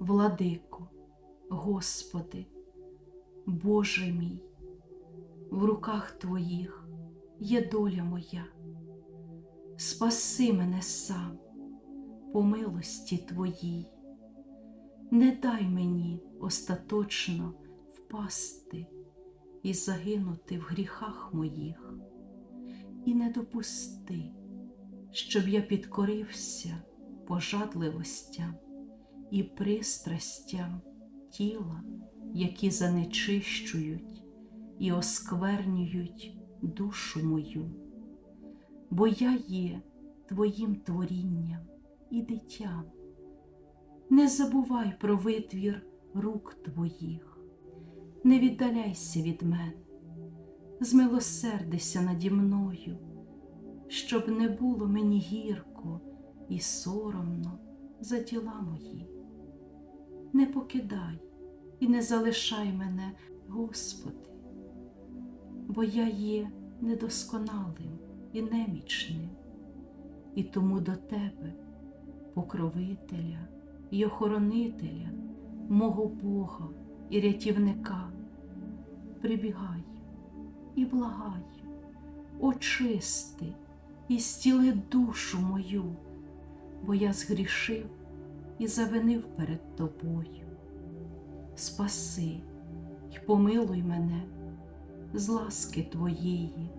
Владико, Господи, Боже мій, в руках Твоїх є доля моя. Спаси мене сам по милості Твоїй, не дай мені остаточно впасти і загинути в гріхах моїх, і не допусти, щоб я підкорився пожадливостям і пристрастям тіла, які занечищують і осквернюють душу мою, бо я є Твоїм творінням і дитям. Не забувай про витвір рук Твоїх, не віддаляйся від мене, змилосердися наді мною, щоб не було мені гірко і соромно за діла мої. Не покидай і не залишай мене, Господи, бо я є недосконалим і немічним, і тому до Тебе, покровителя і охоронителя, мого Бога і рятівника, прибігаю і благаю, очисти і стіли душу мою, бо я згрішив і завинив перед тобою. Спаси й помилуй мене з ласки Твоєї,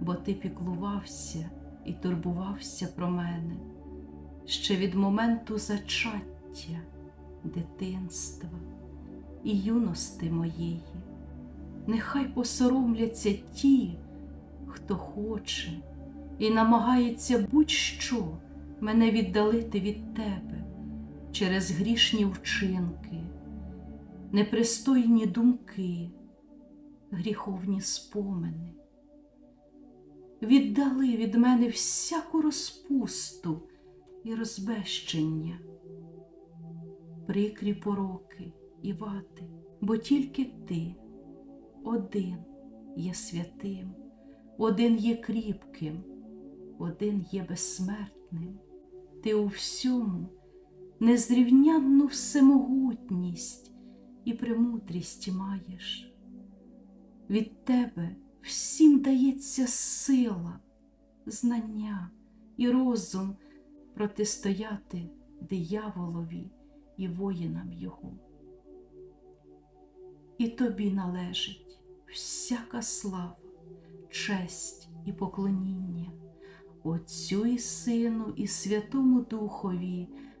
бо Ти піклувався і турбувався про мене ще від моменту зачаття, дитинства і юності моєї. Нехай посоромляться ті, хто хоче і намагається будь-що мене віддалити від тебе через грішні вчинки, непристойні думки, гріховні спомини. Віддали від мене всяку розпусту і розбещення, прикрі пороки і вати, бо тільки ти один є святим, один є кріпким, один є безсмертним. Ти у всьому незрівнянну всемогутність і премудрість маєш. Від тебе всім дається сила, знання і розум протистояти дияволові і воїнам його. І тобі належить всяка слава, честь і поклоніння Отцю і Сину, і Святому Духові,